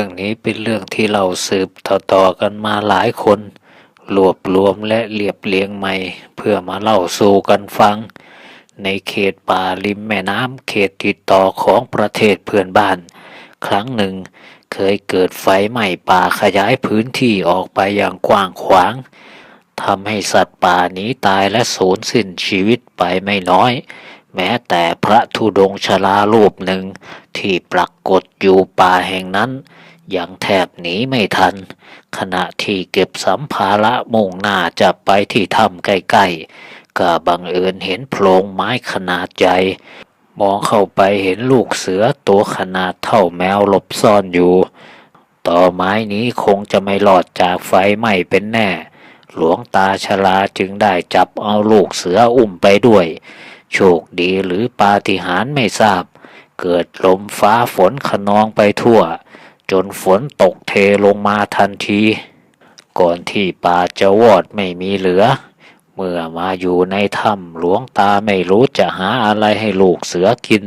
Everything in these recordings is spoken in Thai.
รื่องนี้เป็นเรื่องที่เราสืบต่อๆกันมาหลายคน รวบรวมและเรียบเรียงใหม่ เพื่อมาเล่าสู่กันฟัง ในเขตป่าริมแม่น้ำเขตติดต่อของประเทศเพื่อนบ้าน ครั้งหนึ่ง เคยเกิดไฟไหม้ป่าขยายพื้นที่ออกไปอย่างกว้างขวางทำให้สัตว์ป่าหนีตายและสูญสิ้นชีวิตไปไม่น้อย แม้แต่พระธุดงชรารูปหนึ่งที่ปรากฏอยู่ป่าแห่งนั้น ยังแทบหนีไม่ทัน ขณะที่เก็บสัมภาระมุ่งหน้าจะไปที่ถ้ำใกล้ๆก็บังเอิญเห็นโพรงไม้ขนาดใหญ่มองเข้าไปเห็นลูกเสือตัวขนาดเท่าแมวหลบซ่อนอยู่ ต่อไม้นี้คงจะไม่รอดจากไฟไหม้เป็นแน่ หลวงตาชราจึงได้จับเอาลูกเสืออุ้มไปด้วย โชคดีหรือปาฏิหาริย์ไม่ทราบ เกิดลมฟ้าฝนขนองไปทั่ว จนฝนตกเทลงมาทันที ก่อนที่ป่าจะวอดไม่มีเหลือ เมื่อมาอยู่ในถ้ำหลวงตาไม่รู้จะหาอะไรให้ลูกเสือกิน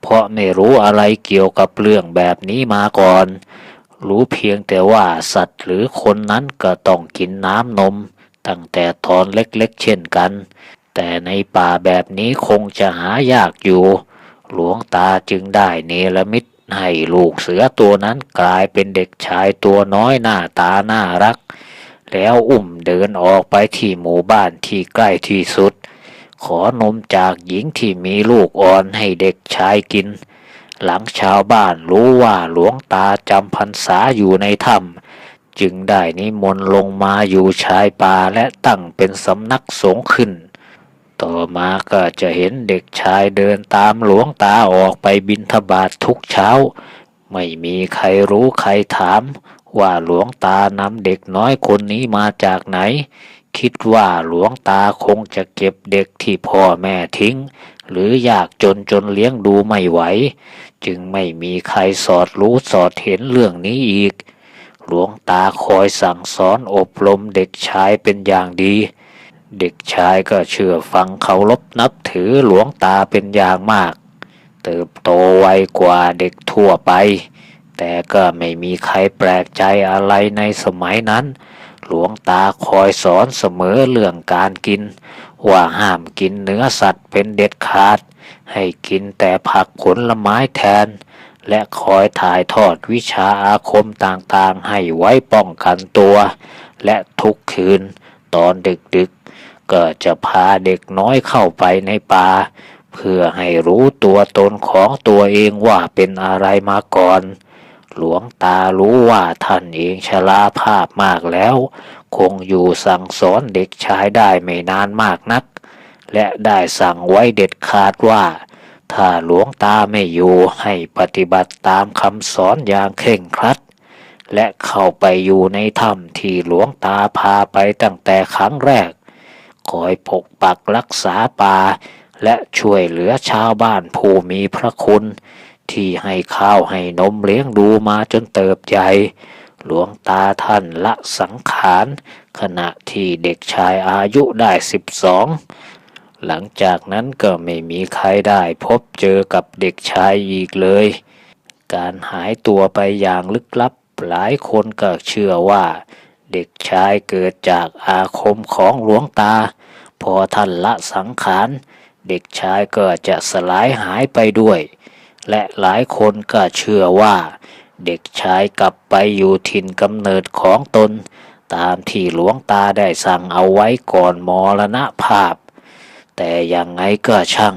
เพราะไม่รู้อะไรเกี่ยวกับเรื่องแบบนี้มาก่อน รู้เพียงแต่ว่าสัตว์หรือคนนั้นก็ต้องกินน้ำนม ตั้งแต่ตอนเล็กๆเช่นกัน แต่ในป่าแบบนี้คงจะหายากอยู่ หลวงตาจึงได้เนรมิต ให้ลูกเสือตัวนั้นกลายเป็นเด็กชายตัวน้อยหน้าตาน่ารัก แล้วอุ้มเดินออกไปที่หมู่บ้านที่ใกล้ที่สุด ขอนมจากหญิงที่มีลูกอ่อนให้เด็กชายกิน หลังชาวบ้านรู้ว่าหลวงตาจำพรรษาอยู่ในถ้ำจึงได้นิมนต์ลงมาอยู่ชายป่าและตั้งเป็นสำนักสงฆ์ขึ้น ต่อมาก็จะเห็นเด็กชายเดินตามหลวงตาออกไปบิณฑบาตทุกเช้า ไม่มีใครรู้ใครถาม ว่าหลวงตานำเด็กน้อยคนนี้มาจากไหน คิดว่าหลวงตาคงจะเก็บเด็กที่พ่อแม่ทิ้ง หรืออยากจนจนเลี้ยงดูไม่ไหว จึงไม่มีใครสอดรู้สอดเห็นเรื่องนี้อีก หลวงตาคอยสั่งสอนอบรมเด็กชายเป็นอย่างดี เด็กชายก็เชื่อฟังเคารพนับถือหลวงตาเป็นอย่างมาก เติบโตไวกว่าเด็กทั่วไป แต่ก็ไม่มีใครแปลกใจอะไรในสมัยนั้น หลวงตาคอยสอนเสมอเรื่องการกิน ว่าห้ามกินเนื้อสัตว์เป็นเด็ดขาด ให้กินแต่ผักผลไม้แทน และคอยถ่ายทอดวิชาอาคมต่างๆ ให้ไว้ป้องกันตัว และทุกคืนตอนดึกๆ ก็จะพาเด็กน้อยเข้าไปในป่า เพื่อให้รู้ตัวตนของตัวเองว่าเป็นอะไรมาก่อน หลวงตารู้ว่าท่านเองชราภาพมากแล้ว คงอยู่สั่งสอนเด็กชายได้ไม่นานมากนัก และได้สั่งไว้เด็ดขาดว่า ถ้าหลวงตาไม่อยู่ให้ปฏิบัติตามคำสอนอย่างเคร่งครัดและเข้าไปอยู่ในถ้ำที่หลวงตาพาไปตั้งแต่ครั้งแรก คอยปกปักรักษาป่า และช่วยเหลือชาวบ้านผู้มีพระคุณ ที่ให้ข้าวให้นมเลี้ยงดูมาจนเติบใหญ่หลวงตาท่านละสังขาร ขณะที่เด็กชายอายุได้สิบสองหลังจากนั้นก็ไม่มีใครได้พบเจอกับเด็กชายอีกเลย การหายตัวไปอย่างลึกลับหลายคนก็เชื่อว่า เด็กชายเกิดจากอาคมของหลวงตา พอท่านละสังขารเด็กชายก็จะสลายหายไปด้วย และหลายคนก็เชื่อว่า เด็กชายกลับไปอยู่ถิ่นกำเนิดของตน ตามที่หลวงตาได้สั่งเอาไว้ก่อนมรณภาพ แต่ยังไงก็ช่าง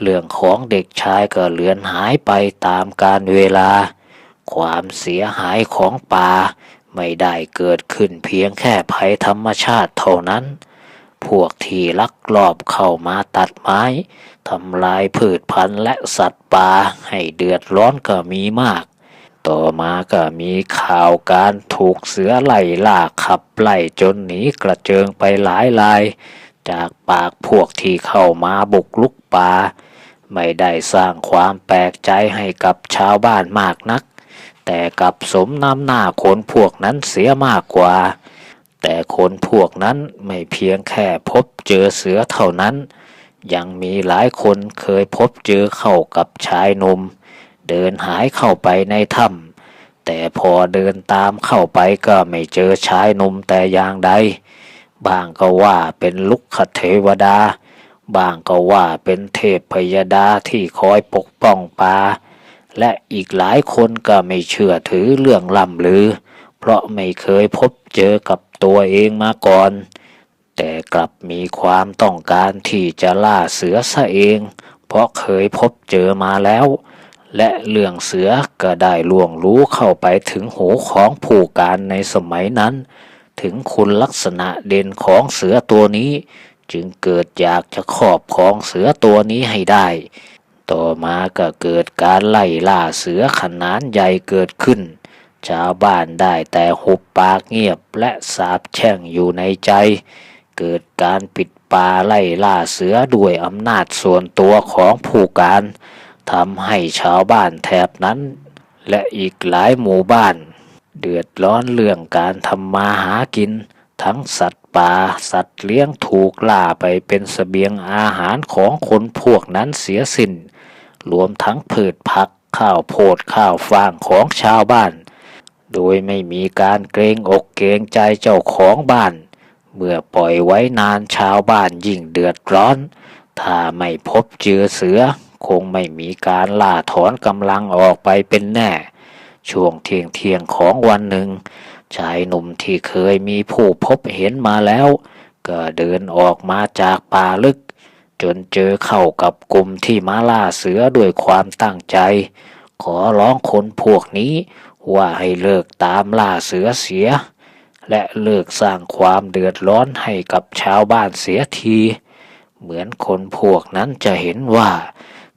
เรื่องของเด็กชายก็เลือนหายไปตามกาลเวลา ความเสียหายของป่า ไม่ได้เกิดขึ้นเพียงแค่ภัยธรรมชาติเท่านั้น พวกที่ลักลอบเข้ามาตัดไม้ทำลายพืชพันธุ์และสัตว์ป่าให้เดือดร้อนก็มีมาก ต่อมาก็มีข่าวการถูกเสือไล่ล่าขับไล่จนหนีกระเจิงไปหลายราย จากปากพวกที่เข้ามาบุกลุกป่าไม่ได้สร้างความแปลกใจให้กับชาวบ้านมากนัก แต่กับสมน้ำหน้าคนพวกนั้นเสียมากกว่า แต่คนพวกนั้นไม่เพียงแค่พบเจอเสือเท่านั้น ยังมีหลายคนเคยพบเจอเข้ากับชายหนุ่มเดินหายเข้าไปในถ้ำแต่พอเดินตามเข้าไปก็ไม่เจอชายหนุ่มแต่อย่างใดบางก็ว่าเป็นลุกขเทวดาบางก็ว่าเป็นเทพพยดาที่คอยปกป้องป่า และอีกหลายคนก็ไม่เชื่อถือเรื่องล่ำลือ เพราะไม่เคยพบเจอกับตัวเองมาก่อน แต่กลับมีความต้องการที่จะล่าเสือซะเอง เพราะเคยพบเจอมาแล้ว และเรื่องเสือก็ได้ล่วงรู้เข้าไปถึงหูของผู้การในสมัยนั้น ถึงคุณลักษณะเด่นของเสือตัวนี้ จึงเกิดอยากจะครอบครองเสือตัวนี้ให้ได้ ต่อมาก็เกิดการไล่ล่าเสือขนาดใหญ่เกิดขึ้น ชาวบ้านได้แต่หุบปากเงียบและสาบแช่งอยู่ในใจ เกิดการปิดป่าไล่ล่าเสือด้วยอำนาจส่วนตัวของผู้การทำให้ชาวบ้านแถบนั้น และอีกหลายหมู่บ้าน เดือดร้อนเรื่องการทำมาหากิน ทั้งสัตว์ป่าสัตว์เลี้ยงถูกล่าไปเป็นสเสบียงอาหารของคนพวกนั้นเสียสิ้น รวมทั้งพืชผักข้าวโพดข้าวฟางของชาวบ้าน โดยไม่มีการเกรงอกเกรงใจเจ้าของบ้าน เมื่อปล่อยไว้นานชาวบ้านยิ่งเดือดร้อน ถ้าไม่พบเจือเสือ คงไม่มีการล่าถอนกำลังออกไปเป็นแน่ ช่วงเที่ยงเที่ยงของวันหนึ่ง ชายหนุ่มที่เคยมีผู้พบเห็นมาแล้ว ก็เดินออกมาจากป่าลึก จนเจอเข้ากับกลุ่มที่มาล่าเสือด้วยความตั้งใจ ขอร้องคนพวกนี้ว่าให้เลิกตามล่าเสือเสีย และเลิกสร้างความเดือดร้อนให้กับชาวบ้านเสียที เหมือนคนพวกนั้นจะเห็นว่า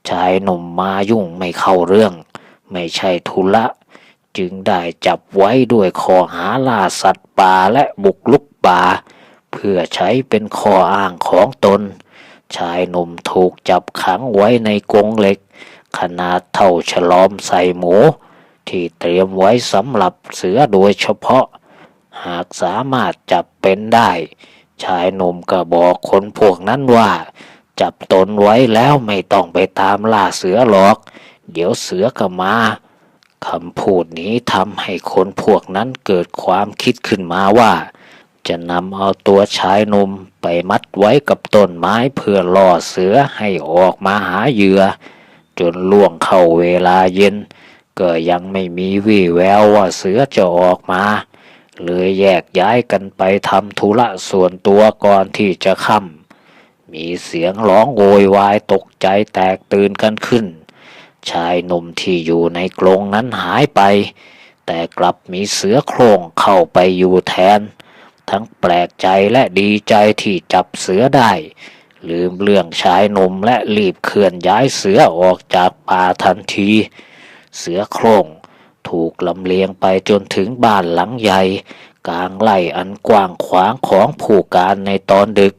ชายหนุ่มมายุ่งไม่เข้าเรื่อง ไม่ใช่ธุระจึงได้จับไว้ด้วยข้อหาล่าสัตว์ป่าและบุกลุกป่า เพื่อใช้เป็นข้ออ้างของตน ชายหนุ่มถูกจับขังไว้ในกรงเหล็ก ขนาดเท่าฉลอมใส่หมู ที่เตรียมไว้สำหรับเสือโดยเฉพาะ หากสามารถจับเป็นได้ ชายหนุ่มก็บอกคนพวกนั้นว่า จับตนไว้แล้วไม่ต้องไปตามล่าเสือหรอก เดี๋ยวเสือก็มาคำพูดนี้ทำให้คนพวกนั้นเกิดความคิดขึ้นมาว่า จะนำเอาตัวชายหนุ่มไปมัดไว้กับต้นไม้เพื่อล่อเสือให้ออกมาหาเหยื่อ จนล่วงเข้าเวลาเย็น ก็ยังไม่มีวี่แววว่าเสือจะออกมาเลยแยกย้ายกันไปทำธุระส่วนตัวก่อนที่จะค่ำมีเสียงร้องโวยวายตกใจแตกตื่นกันขึ้น ชายหนุ่มที่อยู่ในกรงนั้นหายไป แต่กลับมีเสือโคร่งเข้าไปอยู่แทน ทั้งแปลกใจและดีใจที่จับเสือได้ ลืมเรื่องชายหนุ่มและรีบเคลื่อนย้ายเสือออกจากป่าทันที เสือโคร่งถูกลำเลียงไปจนถึงบ้านหลังใหญ่ กลางไร่อันกว้างขวางของผู้การในตอนดึก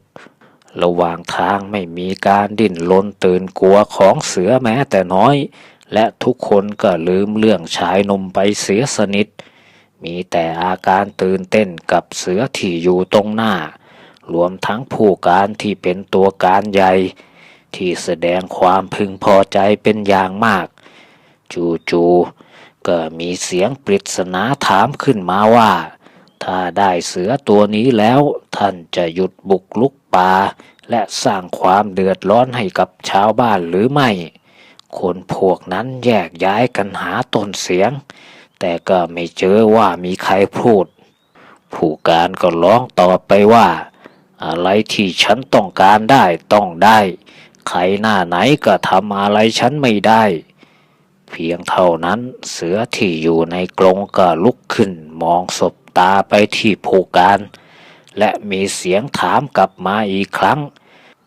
ระหว่างทางไม่มีการดิ้นรนตื่นกลัวของเสือแม้แต่น้อย และทุกคนก็ลืมเรื่องชายนมไปเสียสนิท มีแต่อาการตื่นเต้นกับเสือที่อยู่ตรงหน้า รวมทั้งผู้การที่เป็นตัวการใหญ่ ที่แสดงความพึงพอใจเป็นอย่างมาก จู่ๆก็มีเสียงปริศนาถามขึ้นมาว่า ถ้าได้เสือตัวนี้แล้วท่านจะหยุดบุกลุกป่า และสร้างความเดือดร้อนให้กับชาวบ้านหรือไม่ คนพวกนั้นแยกย้ายกันหาต้นเสียง แต่ก็ไม่เจอว่ามีใครพูด ผู้การก็ร้องตอบไปว่า อะไรที่ฉันต้องการได้ต้องได้ ใครหน้าไหนก็ทำอะไรฉันไม่ได้ เพียงเท่านั้นเสือที่อยู่ในกรงก็ลุกขึ้นมองศบตาไปที่ผู้การ และมีเสียงถามกลับมาอีกครั้ง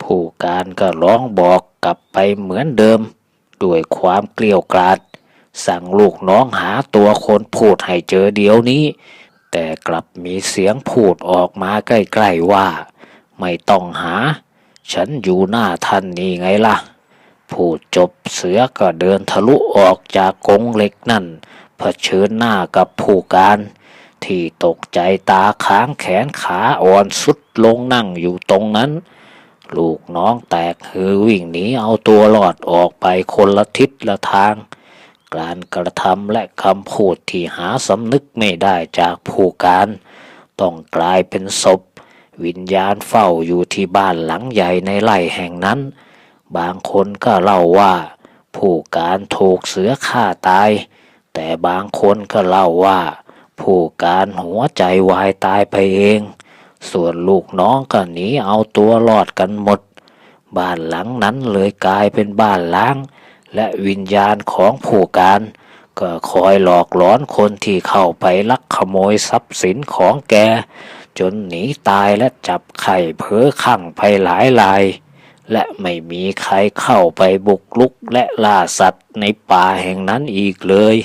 ผู้การก็ร้องบอกกลับไปเหมือนเดิม ด้วยความเกลียวกราด สั่งลูกน้องหาตัวคนพูดให้เจอเดี๋ยวนี้ แต่กลับมีเสียงพูดออกมาใกล้ๆว่า ไม่ต้องหา ฉันอยู่หน้าท่านนี่ไงล่ะ พูดจบเสือก็เดินทะลุออกจากกรงเหล็กนั่นเผชิญหน้ากับผู้การ ที่ตกใจตาค้างแขนขาอ่อนสุดลงนั่งอยู่ตรงนั้น ลูกน้องแตกฮือวิ่งหนีเอาตัวรอดออกไปคนละทิศละทาง การกระทำและคำพูดที่หาสำนึกไม่ได้จากผู้การ ต้องกลายเป็นศพ วิญญาณเฝ้าอยู่ที่บ้านหลังใหญ่ในไร่แห่งนั้น บางคนก็เล่าว่า ผู้การถูกเสือฆ่าตาย แต่บางคนก็เล่าว่า ผู้การหัวใจวายตายไปเอง ส่วนลูกน้องก็หนีเอาตัวรอดกันหมด บ้านหลังนั้นเลยกลายเป็นบ้านล้าง และวิญญาณของผู้การ ก็คอยหลอกหลอนคนที่เข้าไปลักขโมยทรัพย์สินของแก จนหนีตายและจับไข่เพ้อขังไปหลายลาย และไม่มีใครเข้าไปบุกลุกและล่าสัตว์ในป่าแห่งนั้นอีกเลย